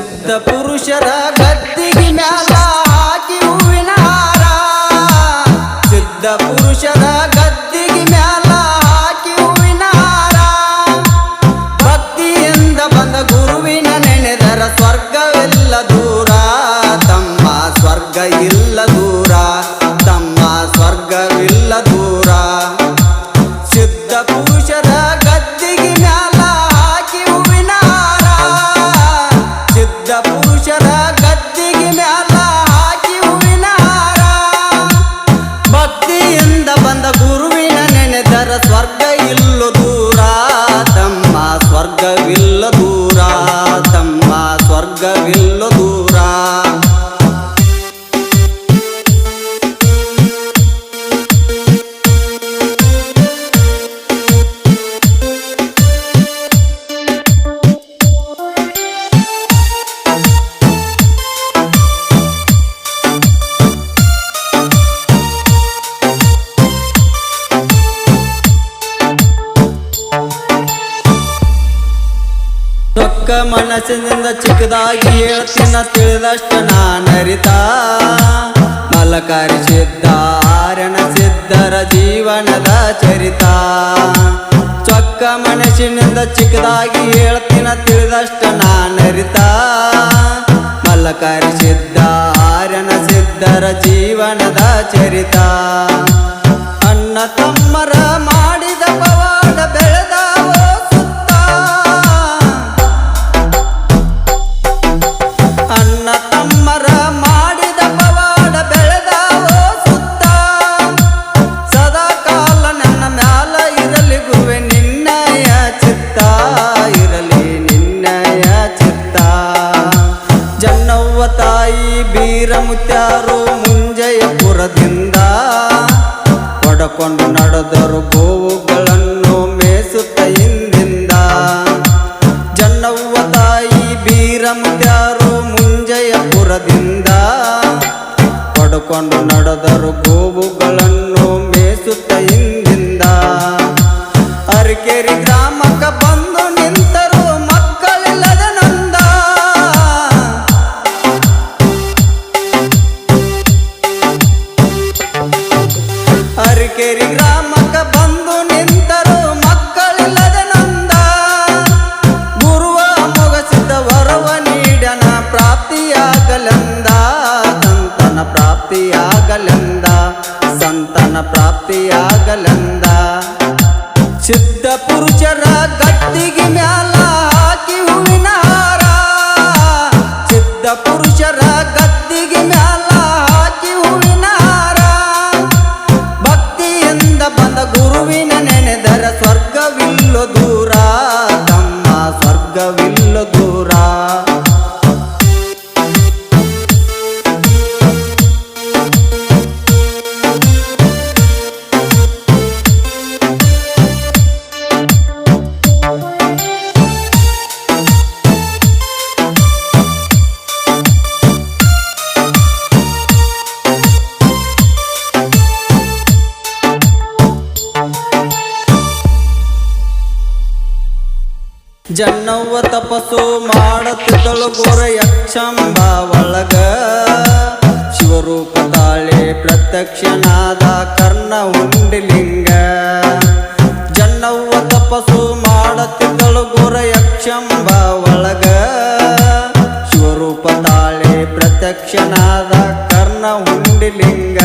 ಸಿದ್ಧ ಪುರುಷರ ಗದ್ದಿಗೆ ಮ್ಯಾಲ ಹಾಕಿ ಹೂವಿನ ಹಾರ ಸಿದ್ಧ ಪುರುಷರ ಗದ್ದಿಗೆ ಮ್ಯಾಲ ಹಾಕಿ ಹೂವಿನ ಹಾರ ಭಕ್ತಿಯಿಂದ ಬಂದ ಗುರುವಿನ ನೆನೆದರ ಸ್ವರ್ಗವೆಲ್ಲ ಪುರುಷರ ಗದ್ದಿಗೆ ಮ್ಯಾಲ ಹಾಕಿ ಹೂವಿನ ಹಾರ. ಭಕ್ತಿಯಿಂದ ಬಂದ ಗುರುವಿನ ನೆನೆದರ ಸ್ವರ್ಗ ಇಲ್ಲ ದೂರ. ತಮ್ಮ ಸ್ವರ್ಗವಿಲ್ಲ ದೂರ. ತಮ್ಮ ಸ್ವರ್ಗವಿಲ್ಲ ದೂರ. ಮನಸ್ಸಿನಿಂದ ಚಿಕ್ಕದಾಗಿ ಹೇಳ್ತಿನ ತಿಳಿದಷ್ಟ ನಾನರಿತ ಮಲಕಾರಿ ಸಿದ್ಧ, ಆರಣ ಸಿದ್ಧರ ಜೀವನದ ಚರಿತ. ಚೊಕ್ಕ ಮನಸ್ಸಿನಿಂದ ಚಿಕ್ಕದಾಗಿ ಹೇಳ್ತಿನ ತಿಳಿದಷ್ಟ ನಾನರಿತ ಮಲಕಾರಿ ಸಿದ್ಧ, ಆರಣ ಸಿದ್ಧರ ಜೀವನದ ಚರಿತ. ಅಣ್ಣ ತಮ್ಮರ ಬೀರಮುತ್ಯಾರು ಮುಂಜಯಪುರದಿಂದ ಒಡಕೊಂಡು ನಡೆದರು ಗೋವುಗಳನ್ನು ಮೇಸುತ್ತ ಹಿಂದಿಂದ ಜನ್ನವ್ವ ತಾಯಿ ಬೀರಮ್ಯಾರು ಮುಂಜಯಪುರದಿಂದ ಪಡಕೊಂಡು ನಡೆದರು ಗೋವುಗಳನ್ನು ಮೇಸುತ್ತ ಹಿಂದಿಂದ ಅರಕೆರಿ ಗ್ರಾಮಕ್ಕ ಬಂದು ನಿಂತರು ಪ್ರಾಪ್ತಿಯಾಗಲೆಂದ ಸಂತನ ಪ್ರಾಪ್ತಿಯಾಗಲೆಂದ. ಸಿದ್ಧ ಪುರುಷರ ಗಟ್ಟಿಗೆ ಮ್ಯಾಲ ಜನ್ನವ್ವ ತಪಸ್ಸು ಮಾಡುತ್ತಿದ್ದಳು ಗೋರ ಯಕ್ಷಂಬ ಒಳಗ. ಶಿವರೂಪ ತಾಳೆ ಪ್ರತ್ಯಕ್ಷನಾದ ಕರ್ಣ ಉಂಡಿಲಿಂಗ. ಜನ್ನವ್ವ ತಪಸ್ಸು ಮಾಡುತ್ತಿದ್ದಳು ಗೋರ ಯಕ್ಷಂಬ ಒಳಗ. ಶಿವರೂಪ ತಾಳೆ ಪ್ರತ್ಯಕ್ಷನಾದ ಕರ್ಣ ಉಂಡಿಲಿಂಗ.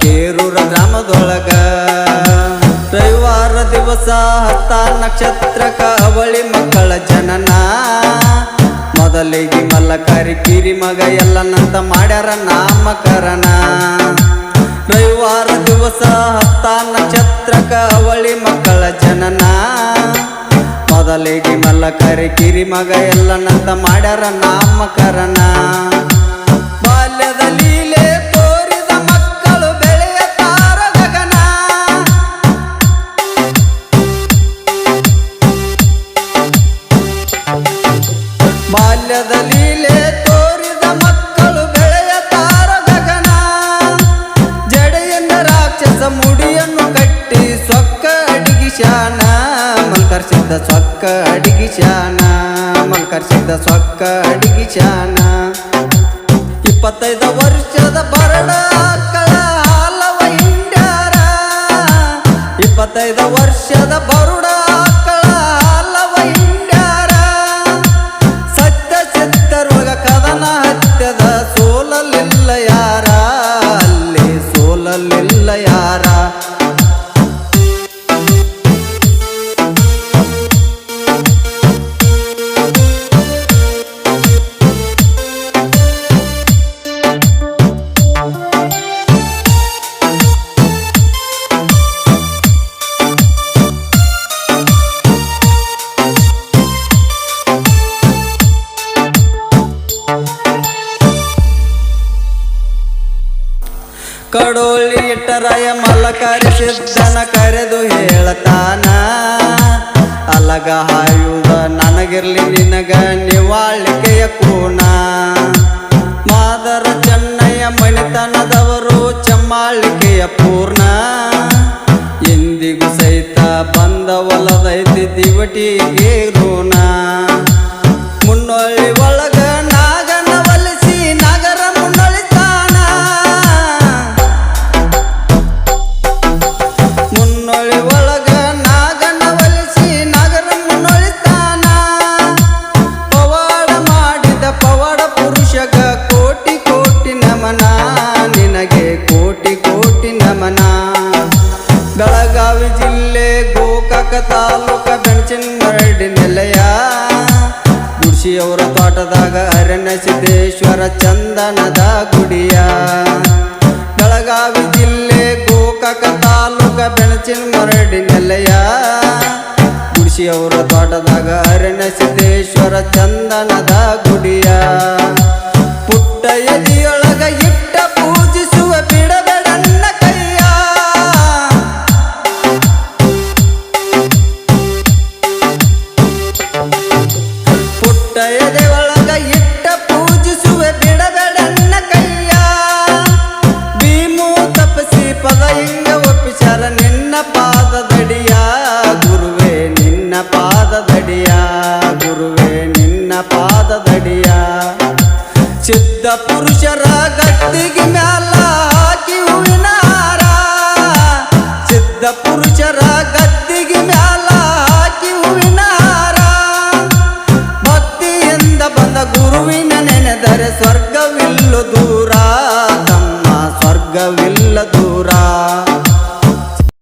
ಕೇರೂರ ಗ್ರಾಮದೊಳಗ. ರವಿವಾರ ದಿವಸ ಹತ್ತ ನಕ್ಷತ್ರಕ ಅವಳಿ ಮಕ್ಕಳ ಜನನ. ಮೊದಲಿಗೆ ಮಲ್ಲಕಾರಿ ಕಿರಿ ಮಗ ಎಲ್ಲನಂತ ಮಾಡ್ಯಾರ ನಾಮಕರಣ. ರವಿವಾರ ದಿವಸ ಹತ್ತ ನಕ್ಷತ್ರಕ ಅವಳಿ ಮಕ್ಕಳ ಜನನ. ಮೊದಲಿಗೆ ಮಲ್ಲಕರಿ ಕಿರಿ ಮಗ ಎಲ್ಲನಂತ ಮಾಡ್ಯಾರ ನಾಮಕರಣ. ಮಲ್ಕರ್ಸಿದ್ದ ಸೊಕ್ಕ ಚಾನ ಇಪ್ಪತ್ತೈದು ವರ್ಷದ ಬರಡ ಹಾಲವ ಹಿಂಡ್ಯಾರ ಇಪ್ಪತ್ತೈದು ವರ್ಷದ ಕಡೋಳಿ ಇಟ್ಟರಾಯ ಮಲಕರಿಸಿದ್ದನ ಕರೆದು ಹೇಳತಾನ. ಅಲಗ ಹಾಯುವ ನನಗಿರ್ಲಿ ನಿನಗ ನಿವಾಳಿಕೆಯ ಕೂನ. ಮಾದರ ಚೆನ್ನಯ್ಯ ಮಣಿತನದವರು ಚಮ್ಮಾಳಿಕೆಯ ಪೂರ್ಣ. ಎಂದಿಗೂ ಸಹಿತ ಬಂದವಲದೈತಿ ದಿವಟಿಗೆ ಋಣ ನಮನ ಬೆಳಗಾವಿ ಜಿಲ್ಲೆ ಗೋಕಾಕ ತಾಲೂಕ ಬೆಂಚಿನ ಮರಡಿ ನೆಲೆಯ ಋಷಿಯವರ ತೋಟದಾಗ ಅರಣ್ಯ ಸಿದ್ದೇಶ್ವರ ಚಂದನದ ಗುಡಿಯ. ಬೆಳಗಾವಿ ಜಿಲ್ಲೆ ಗೋಕಾಕ ತಾಲೂಕ ಬೆಣಚಿನ ಮರಡಿ ನೆಲೆಯ ಋಷಿಯವರ ತೋಟದಾಗ ಅರಣ್ಯ ಸಿದ್ದೇಶ್ವರ ಚಂದನದ ಗುಡಿಯ. ಪುಟ್ಟ ಎದಿಯೊಳಗ ನಿನ್ನ ಪಾದದಡಿಯ ಗುರುವೇ, ನಿನ್ನ ಪಾದದಡಿಯ ಗುರುವೇ, ನಿನ್ನ ಪಾದದಡಿಯ. ಸಿದ್ಧ ಪುರುಷರ ಗದ್ದಿಗೆ ಮ್ಯಾಲ ಹಾಕಿ ಹೂವಿನಾರ ಚಿತ್ತ ಪುರುಷರ ಗತ್ತಿಗೆ ಮ್ಯಾಲ